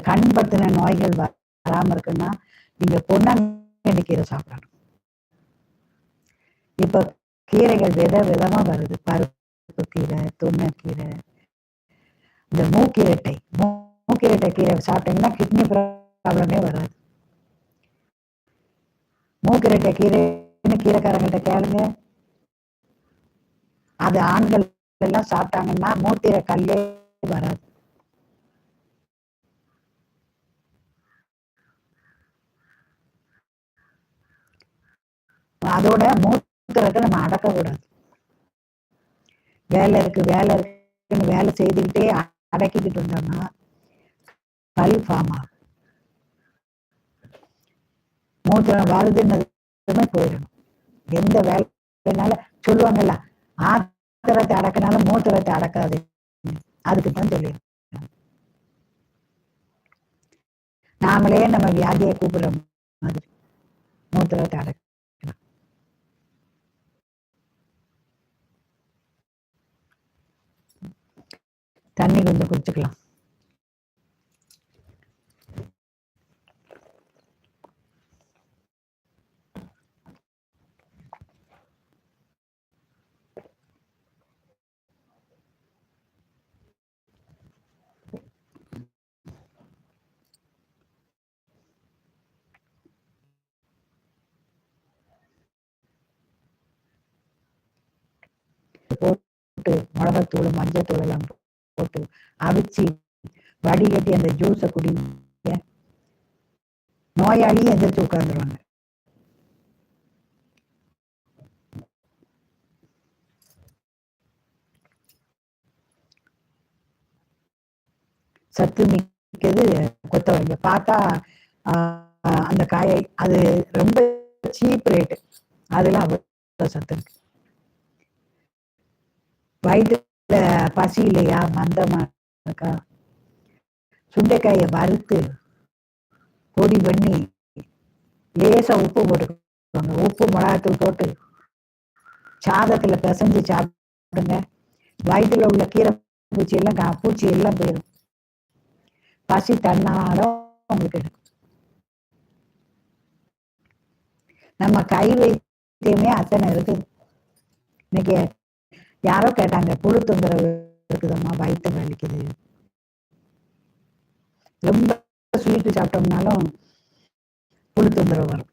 கண் பத்தின நோய்கள் வ- வராம இருக்குன்னா நீங்க பொன்னாங்கண்ணி கீரை சாப்பிடணும். இப்ப கீரைகள் வித விதமா வருது. பருப்பு கீரை துண்ணக்கீரை இந்த மூக்கிரட்டை மூக்கிரட்டை கீரை சாப்பிட்டீங்கன்னா கிட்னி ப்ராப்ளமே வராது. மூக்கிரட்டை கீரைன்னு கீரைக்காரங்கள்ட்ட கேளுங்க. அது ஆண்கள் எல்லாம் சாப்பிட்டாங்கன்னா மூத்திர கல்லே வராது. அதோட மூத்திரத்தை நம்ம அடக்கக்கூடாது. வேலை இருக்கு வேலை இருக்குன்னு வேலை செய்துக்கிட்டே அடக்கிக்கிட்டு இருந்தோம்னா கல் ஃபார்ம் ஆகும். மூத்திரம் வருதுன்னு போயிடணும் எந்த வேலைனால சொல்லுவாங்கல்ல ஆத்திரத்தை அடக்கினாலும் மூத்திரத்தை அடக்காது. அதுக்கு தான் சொல்லியிருக்கேன் நாமளே நம்ம வியாதியை கூப்பிடுற மாதிரி மூத்திரத்தை அடக்க போட்டு மிளகாத்தூள் மஞ்சத்தூள் எல்லாம் போட்டு அவிச்சு வடிகட்டி அந்த ஜூஸை குடிங்க. நோயாளி எந்திரிச்சு உட்காந்துருவாங்க சத்து மிக்கது கொத்தவரங்க பார்த்தா அந்த காயை அது ரொம்ப சீப் ரேட்டு. அதெல்லாம் அவ்வளோ சத்து இருக்கு. வயிற்றுல பசி இல்லையா? மந்தமா இருக்கா? சுண்டைக்காயை வறுத்து பொடி பண்ணி லேசா உப்பு போட்டுக்கோங்க. உப்பு மிளகாத்தூள் போட்டு சாதத்துல பிசைஞ்சு சாப்பிடுங்க. வயிற்றுல உள்ள கீரை பூச்சி எல்லாம் கா- பூச்சி எல்லாம் போயிடும் பசி தன்னால உங்களுக்கு எடுக்கும். நம்ம கை வைத்தியமே அத்தனை இருக்குது. இன்னைக்கு யாரோ கேட்டாங்க புழு தொந்தரவு இருக்குதம்மா வயிற்று வலிக்குது. ரொம்ப ஸ்வீட்டு சாப்பிட்டோம்னாலும் புழு தொந்தரவு வரும்.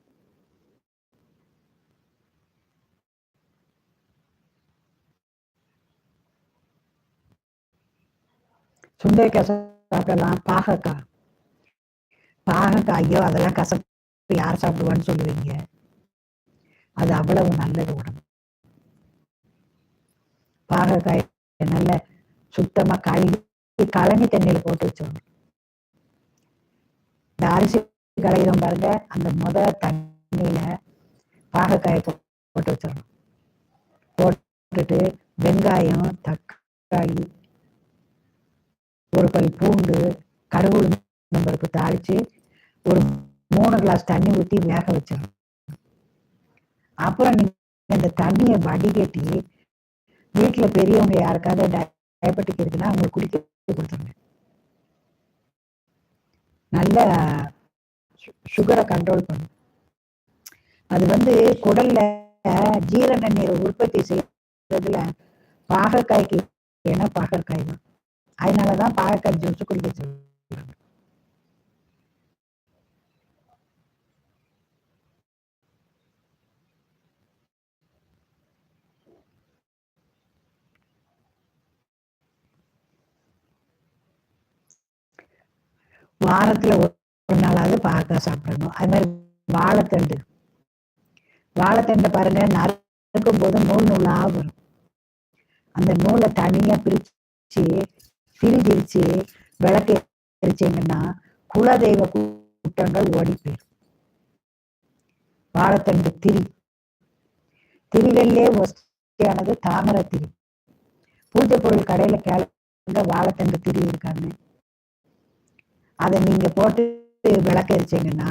சுண்டைக்காய் சாப்பிடலாம் பாகக்காய். பாகக்காய் ஐயோ அதெல்லாம் கசப்பு யார் சாப்பிடுவான்னு சொல்லுவீங்க. அது அவ்வளவு நல்லது உடம்பு பாகக்காய் நல்ல சுத்தமா கழுவி கழனி தண்ணியில போட்டு வச்சிடணும் இந்த அரிசி களையிறோம் பாருங்க அந்த முத தண்ணியில பாகக்காயை போட்டு வச்சிடணும். போட்டுட்டு வெங்காயம் தக்காளி ஒரு பல் பூண்டு கருவு பருப்பு தாளிச்சு ஒரு மூணு கிளாஸ் தண்ணி ஊற்றி வேக வச்சிடணும். அப்புறம் நீங்க இந்த தண்ணியை வடிகட்டி வீட்டுல பெரியவங்க யாருக்காவது டயபெட்டிக் இருக்குன்னா அவங்க குடிக்க கொடுத்துருங்க. நல்ல சுகரை கண்ட்ரோல் பண்ணும் அது வந்து குடல்ல ஜீரண நீரை உற்பத்தி செய்யறதுல பாகக்காய்க்கு ஏன்னா பாகற்காய் தான். அதனாலதான் பாகக்காய் ஜூஸ் குடிக்க சொல்லுவாங்க வாரத்துல ஒரு நாளாவது பார்க்க சாப்பிடணும். அது மாதிரி வாழைத்தண்டு. வாழைத்தண்டை பாருங்க நறுக்கும் போது நூல் நூலாக வரும். அந்த நூலை தனியா பிரிச்சு திரி விளக்கு எரிச்சிங்கன்னா குலதெய்வ குற்றங்கள் ஓடி போயிடும். வாழைத்தண்டு திரி. திரிகளிலே ஒஸ்தியானது தாமரை திரி. பூஜை பொருள் கடையில கேளுங்க வாழைத்தண்டு திரி இருக்கான்னு. அதை நீங்க போட்டு விளக்கு எரிச்சிங்கன்னா